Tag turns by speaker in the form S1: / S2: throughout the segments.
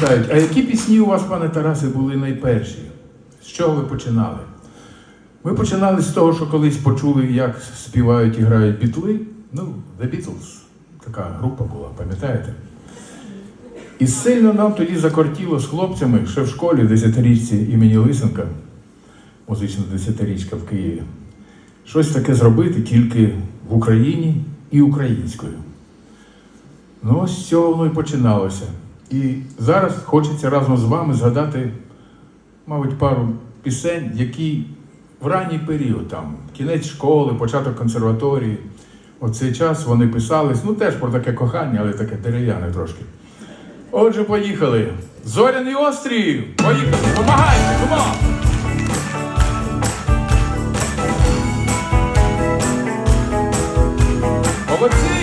S1: питають, а які пісні у вас, пане Тарасе, були найперші? З чого ви починали? Ми починали з того, що колись почули, як співають і грають бітли. Ну, The Beatles, така група була, пам'ятаєте? І сильно нам тоді закортіло з хлопцями ще в школі, в десятирічці імені Лисенка, музична десятирічка в Києві, щось таке зробити тільки в Україні і українською. Ну, з цього воно і починалося. І зараз хочеться разом з вами згадати, мабуть, пару пісень, які в ранній період, там, кінець школи, початок консерваторії, от цей час вони писались, ну теж про таке кохання, але таке дерев'яне трошки. Отже, поїхали. Зоряний острів! Поїхали! Помагайте! Кумо! Молодці!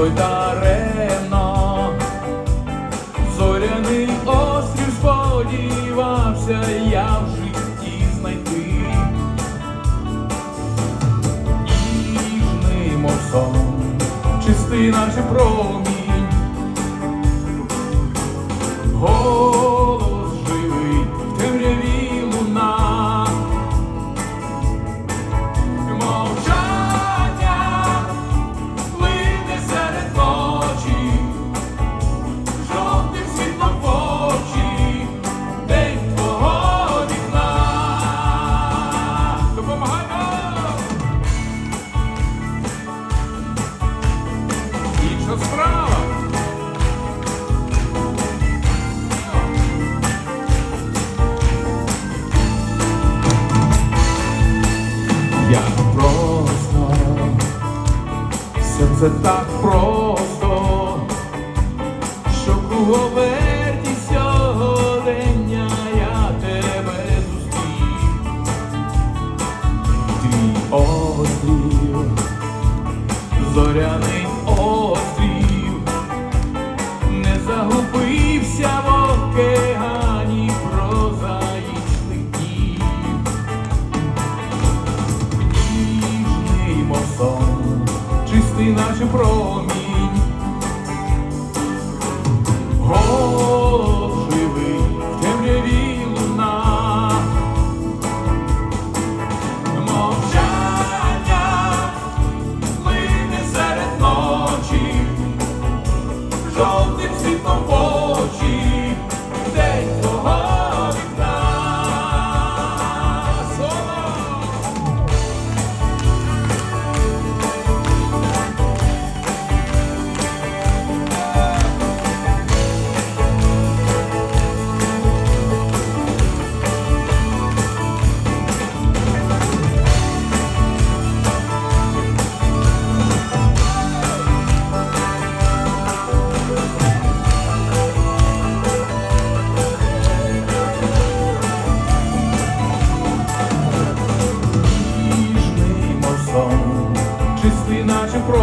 S2: Довго й даремно, зоряний острів сподівався я в житті знайти. ніжний мов сон, чистий наче промінь, серце так просто, що круговерті Наче про